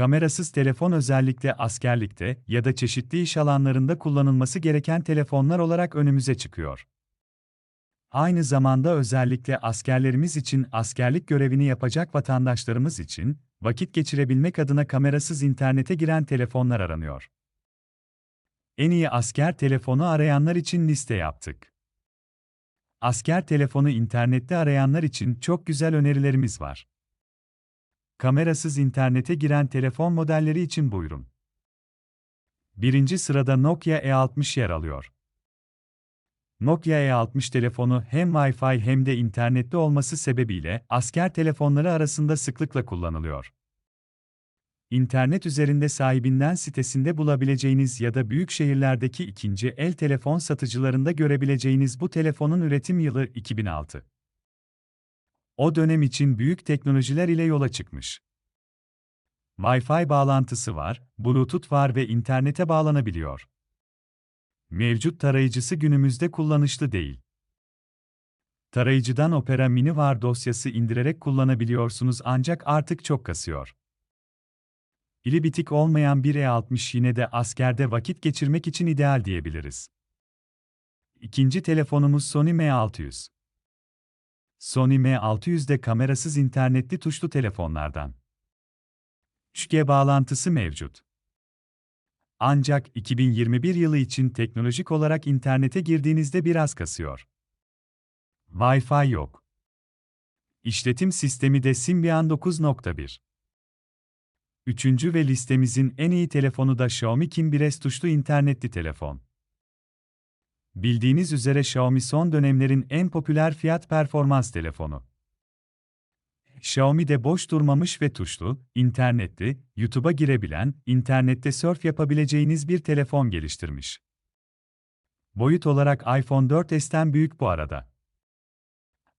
Kamerasız telefon özellikle askerlikte ya da çeşitli iş alanlarında kullanılması gereken telefonlar olarak önümüze çıkıyor. Aynı zamanda özellikle askerlerimiz için askerlik görevini yapacak vatandaşlarımız için vakit geçirebilmek adına kamerasız internete giren telefonlar aranıyor. En iyi asker telefonu arayanlar için liste yaptık. Asker telefonu internette arayanlar için çok güzel önerilerimiz var. Kamerasız internete giren telefon modelleri için buyurun. Birinci sırada Nokia E60 yer alıyor. Nokia E60 telefonu hem Wi-Fi hem de internetli olması sebebiyle asker telefonları arasında sıklıkla kullanılıyor. İnternet üzerinde sahibinden sitesinde bulabileceğiniz ya da büyük şehirlerdeki ikinci el telefon satıcılarında görebileceğiniz bu telefonun üretim yılı 2006. O dönem için büyük teknolojiler ile yola çıkmış. Wi-Fi bağlantısı var, Bluetooth var ve internete bağlanabiliyor. Mevcut tarayıcısı günümüzde kullanışlı değil. Tarayıcıdan Opera Mini var dosyası indirerek kullanabiliyorsunuz ancak artık çok kasıyor. İli bitik olmayan bir E60 yine de askerde vakit geçirmek için ideal diyebiliriz. İkinci telefonumuz Sony M600. Sony M600 de kamerasız internetli tuşlu telefonlardan. 3G bağlantısı mevcut. Ancak 2021 yılı için teknolojik olarak internete girdiğinizde biraz kasıyor. Wi-Fi yok. İşletim sistemi de Symbian 9.1. Üçüncü ve listemizin en iyi telefonu da Xiaomi Kim 1S tuşlu internetli telefon. Bildiğiniz üzere Xiaomi son dönemlerin en popüler fiyat performans telefonu. Xiaomi de boş durmamış ve tuşlu, internetli, YouTube'a girebilen, internette surf yapabileceğiniz bir telefon geliştirmiş. Boyut olarak iPhone 4s'ten büyük bu arada.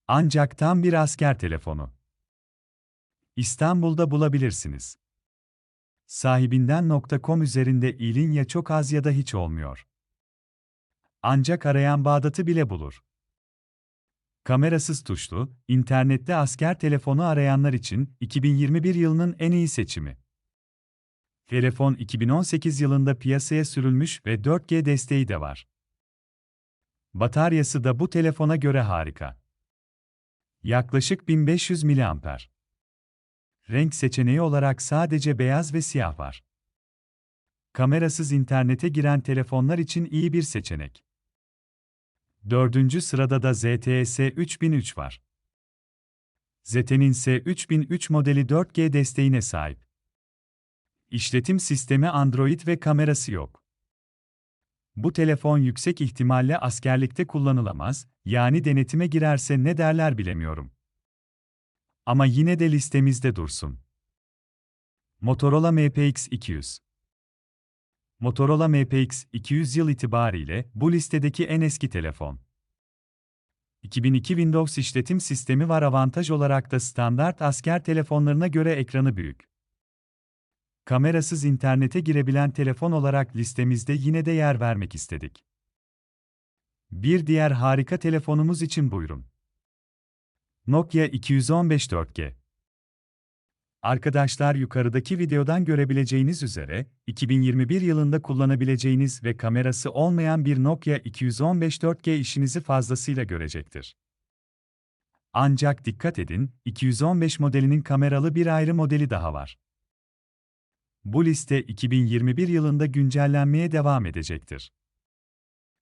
Ancak tam bir asker telefonu. İstanbul'da bulabilirsiniz. Sahibinden.com üzerinde ilin ya çok az ya da hiç olmuyor. Ancak arayan Bağdat'ı bile bulur. Kamerasız tuşlu, internette asker telefonu arayanlar için 2021 yılının en iyi seçimi. Telefon 2018 yılında piyasaya sürülmüş ve 4G desteği de var. Bataryası da bu telefona göre harika. Yaklaşık 1500 mAh. Renk seçeneği olarak sadece beyaz ve siyah var. Kamerasız internete giren telefonlar için iyi bir seçenek. Dördüncü sırada da ZTE S3003 var. ZTE'nin S3003 modeli 4G desteğine sahip. İşletim sistemi Android ve kamerası yok. Bu telefon yüksek ihtimalle askerlikte kullanılamaz, yani denetime girerse ne derler bilemiyorum. Ama yine de listemizde dursun. Motorola MPX200 Motorola MPX 200 yıl itibariyle bu listedeki en eski telefon. 2002 Windows işletim sistemi var avantaj olarak da standart asker telefonlarına göre ekranı büyük. Kamerasız internete girebilen telefon olarak listemizde yine de yer vermek istedik. Bir diğer harika telefonumuz için buyurun. Nokia 215 4G Arkadaşlar yukarıdaki videodan görebileceğiniz üzere, 2021 yılında kullanabileceğiniz ve kamerası olmayan bir Nokia 215 4G işinizi fazlasıyla görecektir. Ancak dikkat edin, 215 modelinin kameralı bir ayrı modeli daha var. Bu liste 2021 yılında güncellenmeye devam edecektir.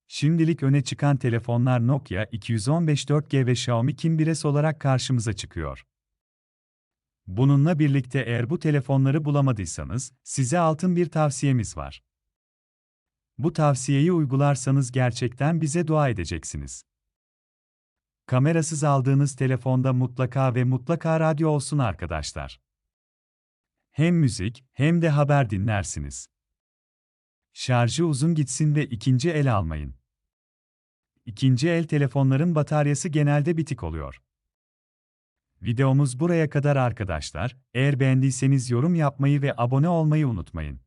Şimdilik öne çıkan telefonlar Nokia 215 4G ve Xiaomi Kim 1S olarak karşımıza çıkıyor. Bununla birlikte eğer bu telefonları bulamadıysanız, size altın bir tavsiyemiz var. Bu tavsiyeyi uygularsanız gerçekten bize dua edeceksiniz. Kamerasız aldığınız telefonda mutlaka ve mutlaka radyo olsun arkadaşlar. Hem müzik hem de haber dinlersiniz. Şarjı uzun gitsin ve ikinci el almayın. İkinci el telefonların bataryası genelde bitik oluyor. Videomuz buraya kadar arkadaşlar. Eğer beğendiyseniz yorum yapmayı ve abone olmayı unutmayın.